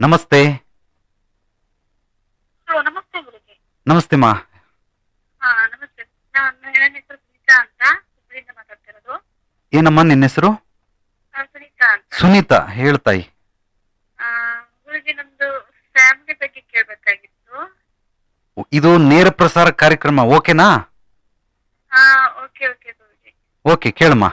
ನಮಸ್ತೆ. ಹಲೋ ನಮಸ್ತೆ ಗುರುಜಿ. ನಮಸ್ತೆ ಮಾ. ಹಾ ನಮಸ್ತೆ. ನಾನು ನನ್ನ ಹೆಸರು ಸುನೀತಾ ಅಂತ ಹುಬ್ಳಿಯಿಂದ ಮಾತಾಡ್ತಿರೋದು. ಏನಮ್ಮ ನಿನ್ನ ಹೆಸರು? ಆ, ಸುನೀತಾ ಅಂತ. ಸುನೀತಾ ಹೇಳ್ತಾಯಿ ಆ, ಗುರುಜಿ ನಮ್ದು ಫ್ಯಾಮಿಲಿ ಬಗ್ಗೆ ಕೇಳ್ಬೇಕಾಗಿತ್ತು. ಇದು ನೇರ ಪ್ರಸಾರ ಕಾರ್ಯಕ್ರಮ ಓಕೆನಾ? ಹಾ ಓಕೆ ಓಕೆ ಗುರುಜಿ. ಓಕೆ ಕೇಳಮ್ಮ.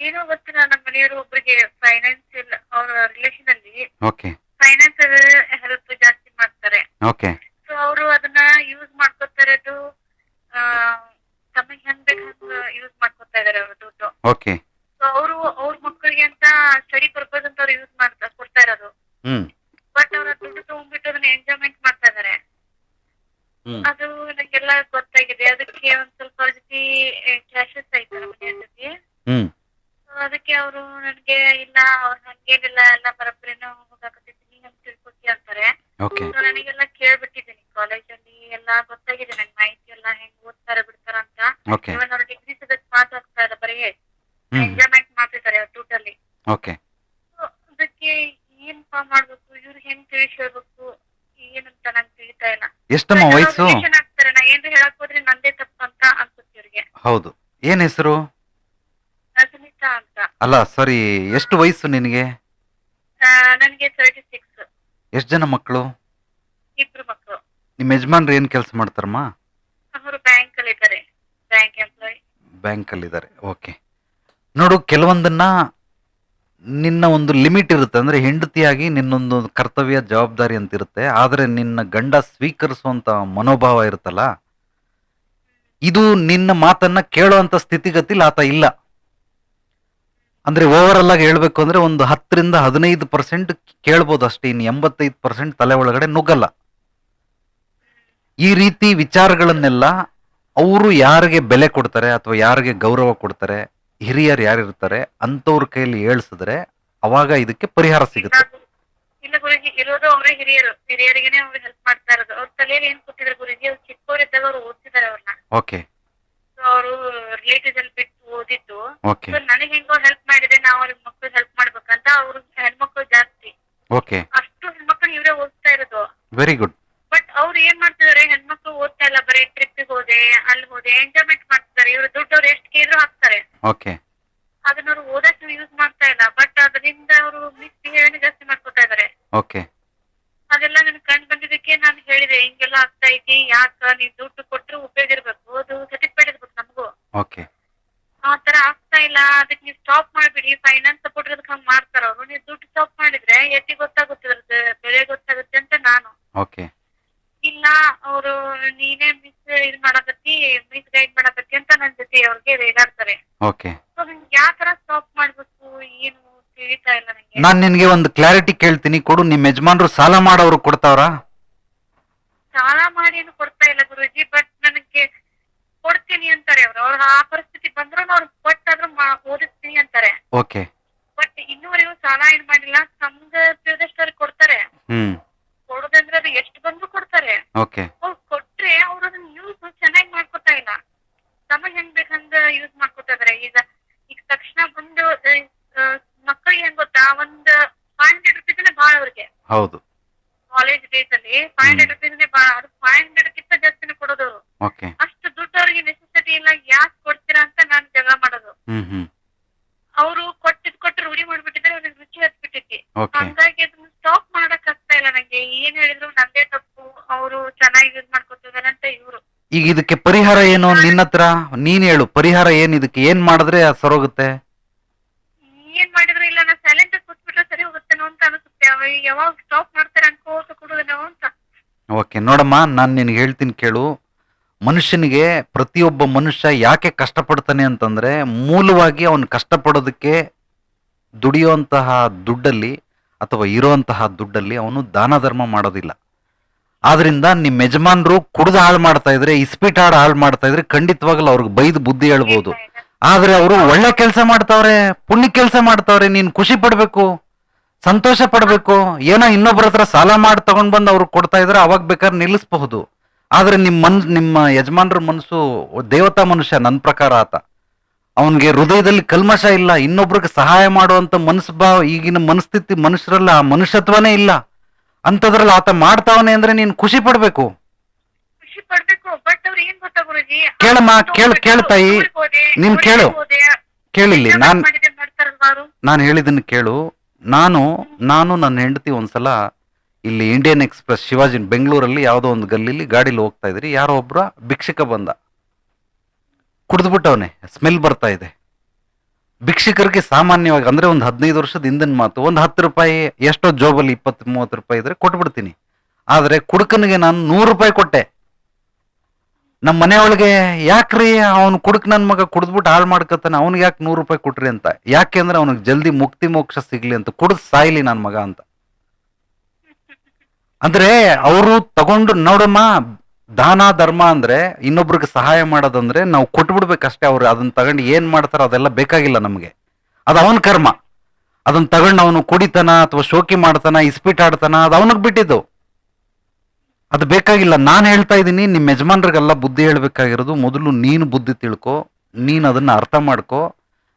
ಏನೋ ಗೊತ್ತಿಲ್ಲ ನಮ್ಮ ಮನೆಯವರು ಒಬ್ಬರಿಗೆ ಫೈನಾನ್ಸಿಯಲ್ ಅವರ ರಿಲೇಷನ್ ಅಲ್ಲಿ ಓಕೆ ಫೈನಾನ್ಸಿಯಲ್ ಹೆಲ್ಪ್ ಜಾಸ್ತಿ ಮಾಡ್ತಾರೆ. ಓಕೆ ಸೊ ಅವರು ಅದನ್ನ ಯೂಸ್ ಮಾಡ್ಕೊತಾ ಇರೋದು ಆ, ತಮಗೆ ಹೆಂಗ್ ಬೇಕು ಹಂಗ ಯೂಸ್ ಮಾಡ್ಕೋತಾ ಇದಾರೆ ಅವ್ರ ದುಡ್ಡು. ಓಕೆ ಸೊ ಅವರು ಅವ್ರ ಮಕ್ಕಳಿಗೆ ಅಂತ ಸ್ಟಡಿ ಪರ್ಪಸ್ ಅಂತ ಅವ್ರು ಯೂಸ್ ಮಾಡ್ತಾ ಕೊಡ್ತಾ ಇರೋದು. ಹ್ಮ್. ಬಟ್ ಅವ್ರ ದುಡ್ಡು ತಗೊಂಡ್ಬಿಟ್ಟು ಅದನ್ನ ಎಂಜಾಯ್ಮೆಂಟ್ ಮಾಡ್ತಾ ಇದಾರೆ. ಅದು ನಂಗೆಲ್ಲ ಗೊತ್ತಾಗಿದೆ. ಅದಕ್ಕೆ ಒಂದ್ ಸ್ವಲ್ಪ ಅವ್ರ ಜೊತೆ ಕ್ಲಾಶಸ್ ಆಯ್ತು ನಮ್ಮ ಜೊತೆ. ಅದಕ್ಕೆ ಅವರು ನನ್ಗೆ ಇಲ್ಲ ಅವ್ರ ಹಂಗೇನಿಲ್ಲ ಎಲ್ಲ ಬರಬ್ಬರಿನ ಹೋಗಾಕತ್ತೈತಿ ನೀನ್ ಹಂಗ್ ತಿಳ್ಕೊತಿ ಅಂತಾರೆ. ಓಕೆ. ಸೊ ನನಗೆಲ್ಲ ಕೇಳ್ಬಿಟ್ಟಿದ್ದೀನಿ ಕಾಲೇಜಲ್ಲಿ ಎಲ್ಲ ಗೊತ್ತಾಗಿದೆ ನನ್ಗೆ ಮಾಹಿತಿ ಎಲ್ಲ ಹೆಂಗ್ ಓದ್ತಾರೆ ಬಿಡ್ತಾರ ಅಂತ. ಓಕೆ. ಇವನ್ ಅವ್ರ ಡಿಗ್ರಿ ಅದಕ್ಕೆ ಪಾಸ್ ಆಗ್ತಾ ಇಲ್ಲ ಬರೀ ಹ್ಮ್. ಎಂಜಾಯ್ಮೆಂಟ್ ಮಾಡ್ತಿದ್ದಾರೆ ಅವ್ರ ಟೂಟಲ್ಲಿ ಓಕೆ. So, ಅದಕ್ಕೆ ಏನ್ಪಾ ಮಾಡ್ಬೇಕು ಇವ್ರು ಹೆಂಗ್ ತಿಳಿಸ್ಬೇಕು ಹೇಳ್ಬೇಕು ಏನಂತ ನಂಗೆ ತಿಳಿತಾ ಇಲ್ಲ. ಎಷ್ಟಮ್ಮ ವಯಸ್ಸು? ಆಗ್ತಾರೆ ನಾ ಏನ್ರ ಹೇಳಕ್ ಹೋದ್ರೆ ನಂದೇ ತಪ್ಪು ಅಂತ ಅನ್ಸುತ್ತೆ ಇವ್ರಿಗೆ. ಹೌದು. ಏನ್ ಹೆಸರು? ಅಲ್ಲ ಸಾರಿ ಎಷ್ಟು ವಯಸ್ಸು ನಿನಗೆ? ನನಗೆ ತರ್ಟಿ ಸಿಕ್ಸ್ ಎಷ್ಟು ಜನ ಮಕ್ಕಳು? ಇಬ್ರು ಮಕ್ಕಳು. ನಿಮ್ಮ ಯಜಮಾನ್ರು ಏನು ಕೆಲಸ ಮಾಡ್ತಾರಮ್ಮ? ಅವರು ಬ್ಯಾಂಕ್ ಅಲ್ಲಿ ಇದ್ದಾರೆ ಬ್ಯಾಂಕ್ ಎಂಪ್ಲಾಯ್. ಬ್ಯಾಂಕಲ್ಲಿದ್ದಾರೆ ಓಕೆ. ನೋಡು ಕೆಲವೊಂದನ್ನ ನಿನ್ನ ಒಂದು ಲಿಮಿಟ್ ಇರುತ್ತೆ ಅಂದ್ರೆ ಹೆಂಡತಿಯಾಗಿ ನಿನ್ನೊಂದು ಕರ್ತವ್ಯ ಜವಾಬ್ದಾರಿ ಅಂತ ಇರುತ್ತೆ ಆದರೆ ನಿನ್ನ ಗಂಡ ಸ್ವೀಕರಿಸುವಂತ ಮನೋಭಾವ ಇರುತ್ತಲ್ಲ ಇದು ನಿನ್ನ ಮಾತನ್ನ ಕೇಳುವಂತ ಸ್ಥಿತಿಗತಿಲಿ ಆತ ಇಲ್ಲ. ಅಂದ್ರೆ ಓವರ್ ಆಗಿ ಹೇಳ್ಬೇಕು ಅಂದ್ರೆ ಒಂದು ಹತ್ತರಿಂದ ಹದಿನೈದು ಪರ್ಸೆಂಟ್ ಕೇಳ್ಬೋದು ಅಷ್ಟೇ ಇನ್ನು ಎಂಬತ್ತೈದು ಪರ್ಸೆಂಟ್ ತಲೆ ಒಳಗಡೆ ನುಗ್ಗಲ್ಲ. ಈ ರೀತಿ ವಿಚಾರಗಳನ್ನೆಲ್ಲ ಅವರು ಯಾರಿಗೆ ಬೆಲೆ ಕೊಡ್ತಾರೆ ಅಥವಾ ಯಾರಿಗೆ ಗೌರವ ಕೊಡ್ತಾರೆ ಹಿರಿಯರು ಯಾರಿರ್ತಾರೆ ಅಂಥವ್ರ ಕೈಯಲ್ಲಿ ಹೇಳ್ಸಿದ್ರೆ ಅವಾಗ ಇದಕ್ಕೆ ಪರಿಹಾರ ಸಿಗುತ್ತೆ. ಇಲ್ಲ ಗುರುಜಿ ಇರೋದು ಅವರೇ ಹಿರಿಯರು. ಹಿರಿಯರಿಗೆನೆ ಅವ್ರು ಹೆಲ್ಪ್ ಮಾಡ್ತಾ ಇರೋದು. ಅವ್ರ ತಲೆಯಲ್ಲಿ ಏನ್ ಕೂತಿದ್ರು ಗುರುಜಿ? ಅವ್ರು ಚಿಕ್ಕವರಿದ್ದಾಗ ಅವ್ರು ಓದ್ತಿದ್ದಾರೆ ಅವ್ರನ್ನ. ಓಕೆ ಅವರು ರಿಲೇಟಿವ್ಸ್ ಅಲ್ಲಿ ಬಿಟ್ಟು ಓದಿದ್ದು. ಓಕೆ ನನಗೆ ಹೆಂಗೋ ಹೆಲ್ಪ್ ಮಾಡಿದೆ ನಾವು ಅವ್ರಿಗೆ ಮಕ್ಳು ಹೆಲ್ಪ್ ಮಾಡ್ಬೇಕಂತ ಅವ್ರು ಹೆಣ್ಮಕ್ಳು ಜಾಸ್ತಿ. ಓಕೆ ಅಷ್ಟು ಹೆಣ್ಮಕ್ಳು ಇವರೇ ಓದ್ತಾ ಇರೋದು. ವೆರಿ ಗುಡ್ ಬಟ್ ಅವ್ರು ಏನ್ ಮಾಡ್ತಿದಾರೆ ಹೆಣ್ಮಕ್ಳು ಓದ್ತಾ ಇಲ್ಲ ಬರೀ ಟ್ರಿಪ್ ಹೋದೆ ಅಲ್ಲಿ ಹೋದೆ ಎಂಜಾಯ್ಮೆಂಟ್ ಮಾಡ್ತಿದ್ದಾರೆ ಇವ್ರು ದುಡ್ಡು ಅವ್ರು ಎಷ್ಟು ಕೇಳಿದ್ರು ಹಾಕ್ತಾರೆ. ಓಕೆ ಅದನ್ನ ಅವ್ರು ಓದಕ್ಕೆ ಯೂಸ್ ಮಾಡ್ತಾ ಇಲ್ಲ. ಬಟ್ ಅದರಿಂದ ಅವರು ಮಿಸ್ ಬಿಹೇವಿಯರ್ ಜಾಸ್ತಿ ಮಾಡ್ಕೊತಾ ಇದಾರೆ. ಓಕೆ ಅದೆಲ್ಲ ನನ್ ಕಂಡು ಬಂದಿದ್ದಕ್ಕೆ ನಾನು ಹೇಳಿದೆ ಹಿಂಗೆಲ್ಲ ಆಗ್ತಾ ಇದೆ ಯಾಕ? ನೀವ್ ದುಡ್ಡು ಕೊಟ್ರು ಉಪಯೋಗ ಇರ್ಬೇಕು. ಅದು ಸರ್ಟಿಫಿಕೇಟ್ ಓಕೆ. ಆ ತರ ಆಗ್ತಾ ಇಲ್ಲ ಅದಕ್ಕೆ ನೀವು ಸ್ಟಾಪ್ ಮಾಡ್ಬಿಡಿ ಫೈನಾನ್ಸ್ ಸಪೋರ್ಟ್ ಅದಕ್ಕೆ ಹಂಗ್ ಮಾಡ್ತಾರ ಅವ್ರು. ನೀವು ದುಡ್ಡು ಸ್ಟಾಪ್ ಮಾಡಿದ್ರೆ ಎತ್ತಿ ಗೊತ್ತಾಗುತ್ತೆ ಅದ್ರದ್ದು ಬೆಲೆ ಗೊತ್ತಾಗುತ್ತೆ ಅಂತ ನಾನು. ಓಕೆ. ಇಲ್ಲ ಅವರು ನೀನೇ ಮಿಸ್ ಇದ್ ಮಾಡಕತ್ತಿ ಮಿಸ್ ಗೈಡ್ ಮಾಡಕತ್ತಿ ಅಂತ ನನ್ನ ಜೊತೆ ಅವ್ರಿಗೆ ರೇಗಾಡ್ತಾರೆ. ಓಕೆ. ಸೊ ನಿಮ್ಗೆ ಯಾವ ತರ ಸ್ಟಾಪ್ ಮಾಡ್ಬೇಕು ಏನು ತಿಳಿತಾ ಇಲ್ಲ ನಂಗೆ? ನಾನು ನಿನಗೆ ಒಂದು ಕ್ಲಾರಿಟಿ ಕೇಳ್ತೀನಿ ಕೊಡು. ನಿಮ್ಮ ಯಜಮಾನ್ರು ಸಾಲ ಮಾಡೋರು ಕೊಡ್ತಾವ್ರಾ? ಸಾಲ ಮಾಡಿ ಏನು ಕೊಡ್ತಾ ಇಲ್ಲ ಗುರುಜಿ ಬಟ್ ನನಗೆ ಕೊಡ್ತೀನಿ ಅಂತಾರೆ ಅವ್ರು. ಅವ್ರ ಆ ಪರಿಸ್ಥಿತಿ ಬಂದ್ರು ಅವ್ರು ಕೊಟ್ಟಾದ್ರೂ ಓದಿಸ್ತೀನಿ ಅಂತಾರೆ. ಓಕೆ. ಬಟ್ ಇನ್ನೂವರೆಗೂ ಸಾಲ ಏನ್ ಮಾಡಿಲ್ಲ. ತಿಳಿದಷ್ಟವ್ರಿಗೆ ಕೊಡ್ತಾರೆ. ಹ್ಮ್. ಕೊಡೋದಂದ್ರೆ ಅದು ಎಷ್ಟು ಬಂದ್ರು ಕೊಡ್ತಾರೆ. ಓಕೆ. ಅವ್ರು ಕೊಟ್ರೆ ಅವ್ರು ಅದನ್ನ ಯೂಸ್ ಚೆನ್ನಾಗಿ ಮಾಡ್ಕೊತಾ ಇಲ್ಲ. ತಮಗೆ ಹೆಂಗ್ ಬೇಕಂದ ಯೂಸ್ ಮಾಡ್ಕೊತಾ ಇದಾರೆ. ಈಗ ಈಗ ತಕ್ಷಣ ಬಂದು ಮಕ್ಕಳಿಗೆ ಹೆಂಗ್ ಗೊತ್ತಾ? ಒಂದ್ ಫೈವ್ ಹಂಡ್ರೆಡ್ ರುಪೀಸ್ ಬಾಳ ಅವ್ರಿಗೆ. ಹೌದು. ಕಾಲೇಜ್ ಡೇಸ್ ಅಲ್ಲಿ ಫೈವ್ ಹಂಡ್ರೆಡ್ ರುಪೀಸ್ ಬಾಳ ಅದು ಫೈವ್ ಹಂಡ್ರೆಡ್ ಕಿಂತ ಜಾಸ್ತಿನೇ ಕೊಡೋದವ್ರು ಓಕೆ. ಅಷ್ಟು ದುಡ್ಡು ಅವ್ರಿಗೆ ನೆಸೆಸಿಟಿ ಇಲ್ಲ ಯಾಕೆ ಕೊಡ್ತೀರಾ ಅಂತ ನಾನು ಜಗಳ ಮಾಡೋದು. ಅವರು ಕೊಟ್ಟಿದ್ ಕೊಟ್ಟು ರೂಢಿ ಮಾಡ್ಬಿಟ್ಟಿದ್ರೆ ಅವ್ರಿಗೆ ರುಚಿ ಹತ್ಬಿಟ್ಟಿದ್ವಿ. ಹಂಗಾಗಿ ಅದನ್ನ ಸ್ಟಾಪ್ ಮಾಡಕ್ ಆಗ್ತಾ ಇಲ್ಲ ನಂಗೆ. ಏನ್ ಹೇಳಿದ್ರು ನಂದೇ ತಪ್ಪು ಅವರು ಚೆನ್ನಾಗಿ ಯೂಸ್ ಮಾಡ್ಕೊತಿದಾರೆ ಅಂತ ಇವ್ರು. ಈಗ ಇದಕ್ಕೆ ಪರಿಹಾರ ಏನು? ನಿನ್ನ ಹತ್ರ ನೀನ್ ಹೇಳು ಪರಿಹಾರ ಏನ್ ಇದಕ್ಕೆ? ಏನ್ ಮಾಡಿದ್ರೆ ಸರೋಗುತ್ತೆ ಏನ್ ಮಾಡಿದ್ರು ಇಲ್ಲ ನಾ ಸೈಲೆಂಟ್ ಕೂತ್ಬಿಟ್ರೆ ಸರಿ ಹೋಗುತ್ತೇನೋ ಅಂತ ಅನಿಸುತ್ತೆ. ಅವ ಯಾವಾಗ ಸ್ಟಾಪ್ ಮಾಡ್ತಾರೆ ಅನ್ಕೋತ ಕೊಡುದೇನೋ ಅಂತ. ಓಕೆ ನೋಡಮ್ಮ ನಾನು ನಿನಗೆ ಹೇಳ್ತೀನಿ ಕೇಳು. ಮನುಷ್ಯನಿಗೆ ಪ್ರತಿಯೊಬ್ಬ ಮನುಷ್ಯ ಯಾಕೆ ಕಷ್ಟಪಡ್ತಾನೆ ಅಂತಂದರೆ ಮೂಲವಾಗಿ ಅವನು ಕಷ್ಟಪಡೋದಕ್ಕೆ ದುಡಿಯುವಂತಹ ದುಡ್ಡಲ್ಲಿ ಅಥವಾ ಇರುವಂತಹ ದುಡ್ಡಲ್ಲಿ ಅವನು ದಾನ ಧರ್ಮ ಮಾಡೋದಿಲ್ಲ. ಆದ್ರಿಂದ ನಿಮ್ಮ ಯಜಮಾನ್ರು ಕುಡಿದು ಹಾಳು ಮಾಡ್ತಾ ಇದ್ರೆ, ಇಸ್ಪೀಟ್ ಹಾಡು ಹಾಳು ಮಾಡ್ತಾ ಇದ್ರೆ ಖಂಡಿತವಾಗ್ಲೂ ಅವ್ರಿಗೆ ಬೈದು ಬುದ್ಧಿ ಹೇಳ್ಬೋದು. ಆದ್ರೆ ಅವರು ಒಳ್ಳೆ ಕೆಲಸ ಮಾಡ್ತಾವ್ರೆ, ಪುಣ್ಯ ಕೆಲಸ ಮಾಡ್ತಾವ್ರೆ, ನೀನು ಖುಷಿ ಪಡಬೇಕು, ಸಂತೋಷ ಪಡಬೇಕು, ಏನೋ ಇನ್ನೊಬ್ಬರ ಹತ್ರ ಸಾಲ ಮಾಡಿ ತಗೊಂಡ್ ಬಂದು ಅವ್ರಿಗೆ ಕೊಡ್ತಾ ಇದ್ರೆ ಅವಾಗ ಬೇಕಾದ್ರೆ ನಿಲ್ಲಿಸಬಹುದು. ಆದ್ರೆ ನಿಮ್ಮ ಮನ್ ನಿಮ್ಮ ಯಜಮಾನ್ರ ಮನಸ್ಸು ದೇವತಾ ಮನುಷ್ಯ ನನ್ನ ಪ್ರಕಾರ ಆತ. ಅವನಿಗೆ ಹೃದಯದಲ್ಲಿ ಕಲ್ಮಶ ಇಲ್ಲ ಇನ್ನೊಬ್ರಿಗೆ ಸಹಾಯ ಮಾಡುವಂತ ಮನಸ್ಸು ಭಾವ ಈಗಿನ ಮನಸ್ಥಿತಿ ಮನುಷ್ಯರಲ್ಲ ಆ ಮನುಷ್ಯತ್ವನೇ ಇಲ್ಲ. ಅಂತದ್ರಲ್ಲಿ ಆತ ಮಾಡ್ತಾವನೆ ಅಂದ್ರೆ ನೀನ್ ಖುಷಿ ಪಡ್ಬೇಕು. ಕೇಳಮ್ಮ, ಕೇಳು, ಕೇಳ ತಾಯಿ. ನೀನ್ ಕೇಳು. ಕೇಳಿಲ್ಲಿ ನಾನ್ ನಾನು ಹೇಳಿದ್ದನ್ನು ಕೇಳು. ನಾನು ನಾನು ನನ್ನ ಹೆಂಡತಿ ಒಂದ್ಸಲ ಇಲ್ಲಿ ಇಂಡಿಯನ್ ಎಕ್ಸ್ಪ್ರೆಸ್ ಶಿವಾಜಿನ ಬೆಂಗಳೂರಲ್ಲಿ ಯಾವುದೋ ಒಂದು ಗಲ್ಲಿಲಿ ಗಾಡೀಲಿ ಹೋಗ್ತಾ ಇದ್ರಿ ಯಾರೋ ಒಬ್ರು ಭಿಕ್ಷಕ ಬಂದ. ಕುಡಿದ್ಬಿಟ್ಟವನೆ. ಸ್ಮೆಲ್ ಬರ್ತಾ ಇದೆ. ಭಿಕ್ಷಕರಿಗೆ ಸಾಮಾನ್ಯವಾಗಿ ಅಂದ್ರೆ ಒಂದು ಹದಿನೈದು ವರ್ಷದ ಹಿಂದಿನ ಮಾತು, ಒಂದು ಹತ್ತು ರೂಪಾಯಿ ಎಷ್ಟೋ ಜೋಬಲ್ಲಿ ಇಪ್ಪತ್ತು, ಮೂವತ್ತು ರೂಪಾಯಿ ಇದ್ರೆ ಕೊಟ್ಬಿಡ್ತೀನಿ. ಆದ್ರೆ ಕುಡುಕನಿಗೆ ನಾನು ನೂರು ರೂಪಾಯಿ ಕೊಟ್ಟೆ. ನಮ್ಮ ಮನೆಯೊಳಗೆ ಯಾಕ್ರಿ ಅವನು ಕುಡುಕ್ ನನ್ನ ಮಗ ಕುಡಿದ್ಬಿಟ್ಟು ಹಾಳು ಮಾಡ್ಕೊತಾನೆ, ಅವ್ನಿಗೆ ಯಾಕೆ ನೂರು ರೂಪಾಯಿ ಕೊಟ್ರಿ ಅಂತ? ಯಾಕೆ ಅಂದ್ರೆ ಅವನಿಗೆ ಜಲ್ದಿ ಮುಕ್ತಿ ಮೋಕ್ಷ ಸಿಗ್ಲಿ ಅಂತ. ಕುಡಿದ್ ಸಾಯ್ಲಿ ನನ್ನ ಮಗ ಅಂತ. ಅಂದ್ರೆ ಅವರು ತಗೊಂಡು ನೋಡಮ್ಮ, ದಾನ, ಧರ್ಮ ಅಂದ್ರೆ ಇನ್ನೊಬ್ರಿಗೆ ಸಹಾಯ ಮಾಡೋದಂದ್ರೆ ನಾವು ಕೊಟ್ಬಿಡ್ಬೇಕಷ್ಟೇ ಅವ್ರು. ಅದನ್ನ ತಗೊಂಡು ಏನ್ ಮಾಡ್ತಾರ ಅದೆಲ್ಲ ಬೇಕಾಗಿಲ್ಲ ನಮಗೆ. ಅದು ಅವನ ಕರ್ಮ. ಅದನ್ನ ತಗೊಂಡು ಅವನು ಕುಡಿತಾನ ಅಥವಾ ಶೋಕಿ ಮಾಡ್ತಾನ, ಇಸ್ಪೀಟ್ ಆಡ್ತಾನ, ಅದು ಅವನಿಗೆ ಬಿಟ್ಟಿದ್ದು. ಅದು ಬೇಕಾಗಿಲ್ಲ. ನಾನು ಹೇಳ್ತಾ ಇದ್ದೀನಿ ನಿಮ್ಮ ಯಜಮಾನ್ರಿಗೆಲ್ಲ ಬುದ್ಧಿ ಹೇಳ್ಬೇಕಾಗಿರೋದು, ಮೊದಲು ನೀನು ಬುದ್ಧಿ ತಿಳ್ಕೊ, ನೀನು ಅದನ್ನ ಅರ್ಥ ಮಾಡ್ಕೊ.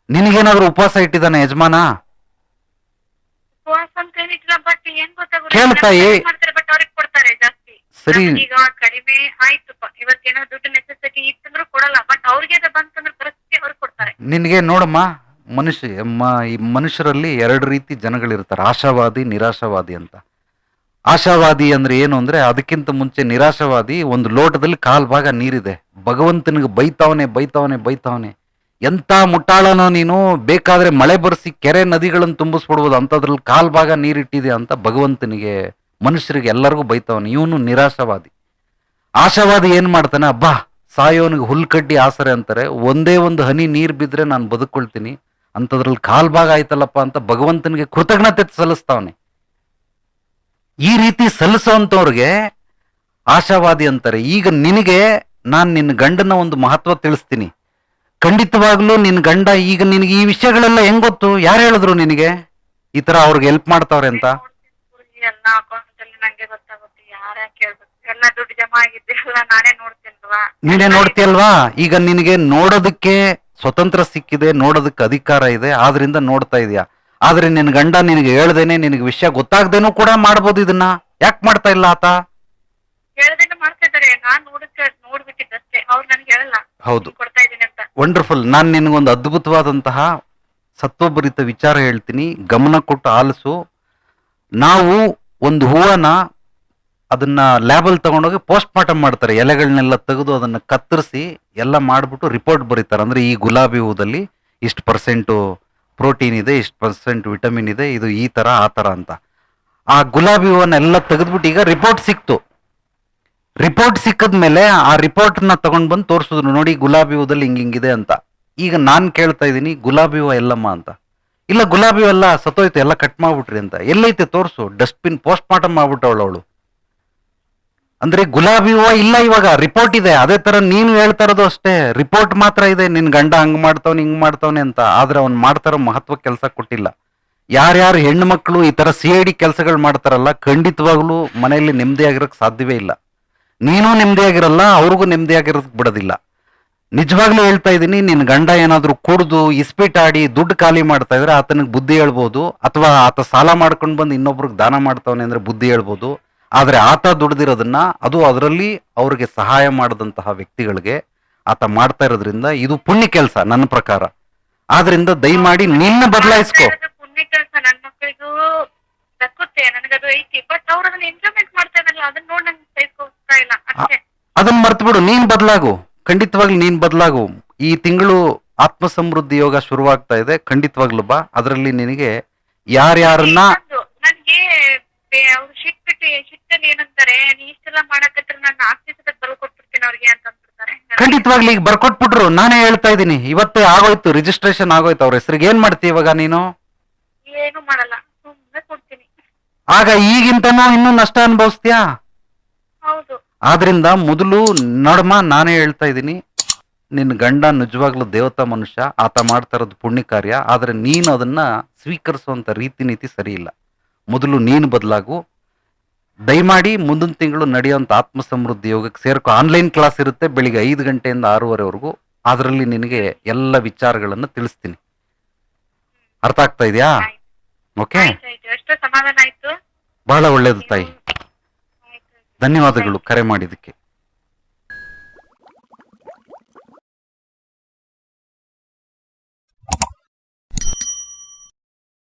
ನಿನಗೇನಾದ್ರೂ ಉಪವಾಸ ಇಟ್ಟಿದ್ದಾನೆ ಯಜಮಾನ? ಉಪವಾಸ ಅಂತ ಏನಿಟ್ಟಿಲ್ಲ ಬಟ್ ಏನ್ ಗೊತ್ತಾ ಗುರುಜಿ, ಕೇಳು ತಾಯಿ. ನಮ್ಗೆ ಮಾಡ್ತಾರೆ ಬಟ್ ಅವ್ರಿಗೆ ಕೊಡ್ತಾರೆ ಜಾಸ್ತಿ. ಸರಿ. ಈಗ ಕಡಿಮೆ ಆಯ್ತು. ಇವತ್ತೇನೋ ದುಡ್ಡು ನೆಸೆಸಿಟಿ ಇತ್ತಂದ್ರೂ ಕೊಡಲ್ಲ. ಬಟ್ ಅವ್ರಿಗೆ ಅದು ಬಂತಂದ್ರೆ ಪರಿಸ್ಥಿತಿ ಅವ್ರಿಗೆ ಕೊಡ್ತಾರೆ. ನಿನಗೆ ನೋಡಮ್ಮ ಮನುಷ್ಯ ಮ- ಈ ಮನುಷ್ಯರಲ್ಲಿ ಎರಡು ರೀತಿ ಜನಗಳಿರ್ತಾರೆ. ಆಶಾವಾದಿ ನಿರಾಶಾವಾದಿ ಅಂತ. ಆಶಾವಾದಿ ಅಂದ್ರೆ ಏನು ಅಂದ್ರೆ ಅದಕ್ಕಿಂತ ಮುಂಚೆ ನಿರಾಶಾವಾದಿ ಒಂದು ಲೋಟದಲ್ಲಿ ಕಾಲ್ ಭಾಗ ನೀರಿದೆ. ಭಗವಂತನಿಗೆ ಬೈತಾವನೆ ಬೈತಾವನೆ ಬೈತಾವನೆ. ಎಂತ ಮುಟ್ಟಾಳನ ನೀನು, ಬೇಕಾದ್ರೆ ಮಳೆ ಬರೆಸಿ ಕೆರೆ ನದಿಗಳನ್ನು ತುಂಬಿಸ್ಬಿಡ್ಬೋದು, ಅಂಥದ್ರಲ್ಲಿ ಕಾಲ್ ಭಾಗ ನೀರಿಟ್ಟಿದೆ ಅಂತ ಭಗವಂತನಿಗೆ, ಮನುಷ್ಯರಿಗೆ ಎಲ್ಲರಿಗೂ ಬೈತಾವನೆ. ಇವನು ನಿರಾಶಾವಾದಿ. ಆಶಾವಾದಿ ಏನು ಮಾಡ್ತಾನೆ? ಅಬ್ಬಾ, ಸಾಯೋನಿಗೆ ಹುಲ್ಕಡ್ಡಿ ಆಸರೆ ಅಂತಾರೆ. ಒಂದೇ ಒಂದು ಹನಿ ನೀರ್ ಬಿದ್ರೆ ನಾನು ಬದುಕೊಳ್ತೀನಿ. ಅಂಥದ್ರಲ್ಲಿ ಕಾಲ್ ಭಾಗ ಆಯ್ತಲ್ಲಪ್ಪ ಅಂತ ಭಗವಂತನಿಗೆ ಕೃತಜ್ಞತೆ ಸಲ್ಲಿಸ್ತಾವನೆ. ಈ ರೀತಿ ಸಲ್ಲಿಸೋವಂಥವ್ರಿಗೆ ಆಶಾವಾದಿ ಅಂತಾರೆ. ಈಗ ನಿನಗೆ ನಾನು ನಿನ್ನ ಗಂಡನ ಒಂದು ಮಹತ್ವ ತಿಳಿಸ್ತೀನಿ. ಖಂಡಿತವಾಗ್ಲೂ ನಿನ್ನ ಗಂಡ ಈಗ ನಿನಗೆ ಈ ವಿಷಯಗಳೆಲ್ಲ ಹೆಂಗ್ ಗೊತ್ತು? ಯಾರು ಹೇಳಿದ್ರು ನಿನಗೆ? ಈ ತರ ಅವ್ರಿಗೆ ಹೆಲ್ಪ್ ಮಾಡ್ತಾವ್ರೆ ಅಂತ? ಎಲ್ಲ ಅಕೌಂಟ್ ಅಲ್ಲಿ ನಂಗೆ ಗೊತ್ತಾಗುತ್ತೆ ಯಾರ ಕೇಳ್ಬೇಕು? ಎಲ್ಲ ದುಡ್ಡು ಜಮಾ ಆಗಿದ್ದೆಲ್ಲ ನಾನೇ ನೋಡ್ತೀನಲ್ವಾ ನೀನೇ ನೋಡ್ತೀಯಲ್ವಾ? ಈಗ ನಿನಗೆ ನೋಡೋದಕ್ಕೆ ಸ್ವತಂತ್ರ ಸಿಕ್ಕಿದೆ ನೋಡೋದಕ್ಕೆ ಅಧಿಕಾರ ಇದೆ ಆದ್ರಿಂದ ನೋಡ್ತಾ ಇದೀಯ? ಆದ್ರೆ ನಿನ್ ಗಂಡ ನಿನಗೆ ಹೇಳ್ದೇನೆ ನಿನಗೆ ವಿಷಯ ಗೊತ್ತಾಗ್ದೇನೂ ಕೂಡ ಮಾಡ್ಬೋದು ಇದನ್ನ. ಯಾಕೆ ಮಾಡ್ತಾ ಇಲ್ಲ ಆತ? ಹೇಳ್ದೇನೆ ನಾನ್ ನೋಡಕ್ಕೆ ನೋಡ್ಬಿಟ್ಟಿದ್ದಷ್ಟೇ ಅವ್ರು ನನ್ಗೆ ಹೇಳಲ್ಲ. ಹೌದು. ಕೊಡ್ತಾ ಇದೀನಿ ವಂಡರ್ಫುಲ್ ನಾನು ನಿನಗೊಂದು ಅದ್ಭುತವಾದಂತಹ ಸತ್ವಭರಿತ ವಿಚಾರ ಹೇಳ್ತೀನಿ. ಗಮನ ಕೊಟ್ಟು ಆಲಿಸು. ನಾವು ಒಂದು ಹೂವನ್ನ ಅದನ್ನ ಲ್ಯಾಬಲ್ ತಗೊಂಡೋಗಿ ಪೋಸ್ಟ್ ಮಾರ್ಟಮ್ ಮಾಡ್ತಾರೆ. ಎಲೆಗಳನ್ನೆಲ್ಲ ತೆಗೆದು ಅದನ್ನ ಕತ್ತರಿಸಿ ಎಲ್ಲ ಮಾಡಿಬಿಟ್ಟು ರಿಪೋರ್ಟ್ ಬರೀತಾರೆ. ಅಂದ್ರೆ ಈ ಗುಲಾಬಿ ಹೂದಲ್ಲಿ ಇಷ್ಟು ಪರ್ಸೆಂಟು ಪ್ರೋಟೀನ್ ಇದೆ, ಇಷ್ಟು ಪರ್ಸೆಂಟ್ ವಿಟಮಿನ್ ಇದೆ, ಇದು ಈ ತರ, ಆ ತರ ಅಂತ. ಆ ಗುಲಾಬಿ ಹೂವನ್ನೆಲ್ಲ ತೆಗೆದ್ಬಿಟ್ಟು ಈಗ ರಿಪೋರ್ಟ್ ಸಿಕ್ತು. ರಿಪೋರ್ಟ್ ಸಿಕ್ಕದ್ಮೇಲೆ ಆ ರಿಪೋರ್ಟ್ನ ತಗೊಂಡ್ ಬಂದು ತೋರಿಸಿದ್ರು, ನೋಡಿ ಗುಲಾಬಿ ಹೂದಲ್ಲಿ ಹಿಂಗೆ ಹಿಂಗಿದೆ ಅಂತ. ಈಗ ನಾನ್ ಕೇಳ್ತಾ ಇದ್ದೀನಿ ಗುಲಾಬಿ ಹೂವು ಎಲ್ಲಮ್ಮ ಅಂತ. ಇಲ್ಲ, ಗುಲಾಬಿ ಎಲ್ಲ ಸತ್ತೋಯ್ತು, ಎಲ್ಲ ಕಟ್ ಮಾಡ್ಬಿಟ್ರಿ ಅಂತ. ಎಲ್ಲೈತೆ ತೋರಿಸು ಡಸ್ಟ್ಬಿನ್ ಪೋಸ್ಟ್ ಮಾರ್ಟಮ್ ಮಾಡ್ಬಿಟ್ಟವಳು ಅವಳು. ಅಂದ್ರೆ ಗುಲಾಬಿ ಹೂವು ಇಲ್ಲ ಇವಾಗ ರಿಪೋರ್ಟ್ ಇದೆ. ಅದೇ ತರ ನೀನು ಹೇಳ್ತಾ ಇರೋದು ಅಷ್ಟೇ. ರಿಪೋರ್ಟ್ ಮಾತ್ರ ಇದೆ, ನಿನ್ ಗಂಡ ಹಂಗ್ ಮಾಡ್ತಾವ್ನೆ, ಹಿಂಗ್ ಮಾಡ್ತಾವ್ನೆ ಅಂತ. ಆದ್ರೆ ಅವ್ನ್ ಮಾಡ್ತಾರೋ ಮಹತ್ವ ಕೆಲಸ ಕೊಟ್ಟಿಲ್ಲ. ಯಾರ್ಯಾರು ಹೆಣ್ಣು ಮಕ್ಕಳು ಈ ತರ ಸಿ ಐ ಡಿ ಕೆಲಸಗಳು ಮಾಡ್ತಾರಲ್ಲ, ಖಂಡಿತವಾಗ್ಲೂ ಮನೆಯಲ್ಲಿ ನೆಮ್ಮದಿಯಾಗಿರಕ್ ಸಾಧ್ಯವೇ ಇಲ್ಲ. ನೀನು ನೆಮ್ಮದಿಯಾಗಿರಲ್ಲ, ಅವ್ರಿಗೂ ನೆಮ್ಮದಿಯಾಗಿರೋದಕ್ಕೆ ಬಿಡೋದಿಲ್ಲ. ನಿಜವಾಗ್ಲೂ ಹೇಳ್ತಾ ಇದ್ದೀನಿ ನಿನ್ನ ಗಂಡ ಏನಾದರೂ ಕುಡಿದು ಇಸ್ಪೀಟ್ ಆಡಿ ದುಡ್ಡು ಖಾಲಿ ಮಾಡ್ತಾ ಇದ್ರೆ ಆತನಿಗೆ ಬುದ್ಧಿ ಹೇಳ್ಬೋದು, ಅಥವಾ ಆತ ಸಾಲ ಮಾಡ್ಕೊಂಡು ಬಂದು ಇನ್ನೊಬ್ರಿಗೆ ದಾನ ಮಾಡ್ತಾವನೆ ಅಂದರೆ ಬುದ್ಧಿ ಹೇಳ್ಬೋದು. ಆದರೆ ಆತ ದುಡ್ದಿರೋದನ್ನ, ಅದು ಅದರಲ್ಲಿ ಅವ್ರಿಗೆ ಸಹಾಯ ಮಾಡದಂತಹ ವ್ಯಕ್ತಿಗಳಿಗೆ ಆತ ಮಾಡ್ತಾ ಇರೋದ್ರಿಂದ ಇದು ಪುಣ್ಯ ಕೆಲಸ ನನ್ನ ಪ್ರಕಾರ. ಆದ್ರಿಂದ ದಯಮಾಡಿ ನಿನ್ನ ಬದಲಾಯಿಸ್ಕೊ. ದಕ್ಕುತ್ತೆ ಅದು ಐತಿ. ಬಟ್ ಅವ್ರು ಅದನ್ನ ಎಂಜಾಯ್ಮೆಂಟ್ ಮಾಡ್ತಾ ಇದಾರಲ್ಲ ಅದನ್ನ ನೋಡಿ ನಂಗೆ ಸಹಿಸ್ಕೋತಾ ಇಲ್ಲ ಅಷ್ಟೇ. ಅದನ್ನ ಮರ್ತು ಬಿಡು ನೀನ್ ಬದಲಾಗು. ಖಂಡಿತವಾಗ್ಲೂ ನೀನ್ ಬದಲಾಗು. ಈ ತಿಂಗಳು ಆತ್ಮ ಸಮೃದ್ಧಿ ಯೋಗ ಶುರುವಾಗ್ತಾ ಇದೆ ಖಂಡಿತವಾಗ್ಲು ಬಾ. ಅದರಲ್ಲಿ ನಿನಗೆ ಯಾರ್ಯಾರನ್ನ ಇನ್ನೊಂದು, ನನ್ಗೆ ಬೇ- ಅವ್ರು ಸಿಟ್ಬಿಟ್ಟು ಸಿಟ್ಟಲ್ಲಿ ಏನಂತಾರೆ ನೀ ಇಷ್ಟೆಲ್ಲ ಮಾಡಕತ್ರ ನನ್ನ ಆಸ್ತಿ ಸತ ಬಲ್ ಕೊಟ್ಬಿಡ್ತೀನಿ ಅವ್ರಿಗೆ ಅಂತ ಅಂದ್ಬಿಡ್ತಾರೆ. ಖಂಡಿತವಾಗ್ಲೂ ಈಗ ಬರ್ಕೊಟ್ಬಿಟ್ರು. ನಾನೇ ಹೇಳ್ತಾ ಇದ್ದೀನಿ. ಇವತ್ತೇ ಆಗೋಯ್ತು ರಿಜಿಸ್ಟ್ರೇಷನ್ ಆಗೋಯ್ತು. ಅವ್ರ ಹೆಸರಿಗೆ ಏನ್ ಮಾಡ್ತಿ ಇವಾಗ ನೀನು? ಏನು ಮಾಡಲ್ಲ. ಆಗ ಈಗಿಂತನೂ ಇನ್ನೂ ನಷ್ಟ ಅನುಭವಿಸ್ತೀಯಾ? ಹೌದು. ಆದ್ರಿಂದ ಮೊದಲು ನಡ್ಮ ನಾನೇ ಹೇಳ್ತಾ ಇದ್ದೀನಿ. ನಿನ್ನ ಗಂಡ ನಿಜವಾಗ್ಲೂ ದೇವತಾ ಮನುಷ್ಯ ಆತ ಮಾಡ್ತಾ ಇರೋದು ಪುಣ್ಯ ಕಾರ್ಯ ಆದ್ರೆ ನೀನು ಅದನ್ನ ಸ್ವೀಕರಿಸುವಂತ ರೀತಿ ನೀತಿ ಸರಿ ಇಲ್ಲ. ಮೊದಲು ನೀನು ಬದಲಾಗು. ದಯಮಾಡಿ ಮುಂದಿನ ತಿಂಗಳು ನಡೆಯುವಂತ ಆತ್ಮ ಸಮೃದ್ಧಿ ಯೋಗಕ್ಕೆ ಸೇರ್ಕೊ. ಆನ್ಲೈನ್ ಕ್ಲಾಸ್ ಇರುತ್ತೆ ಬೆಳಿಗ್ಗೆ ಐದು ಗಂಟೆಯಿಂದ ಆರೂವರೆವರೆಗೂ. ಅದರಲ್ಲಿ ನಿನಗೆ ಎಲ್ಲ ವಿಚಾರಗಳನ್ನು ತಿಳಿಸ್ತೀನಿ. ಅರ್ಥ ಆಗ್ತಾ ಇದೆಯಾ? ಓಕೆ? ಬಹಳ ಒಳ್ಳೇದು ತಾಯಿ. ಧನ್ಯವಾದಗಳು ಕರೆ ಮಾಡಿದ್ದಕ್ಕೆ.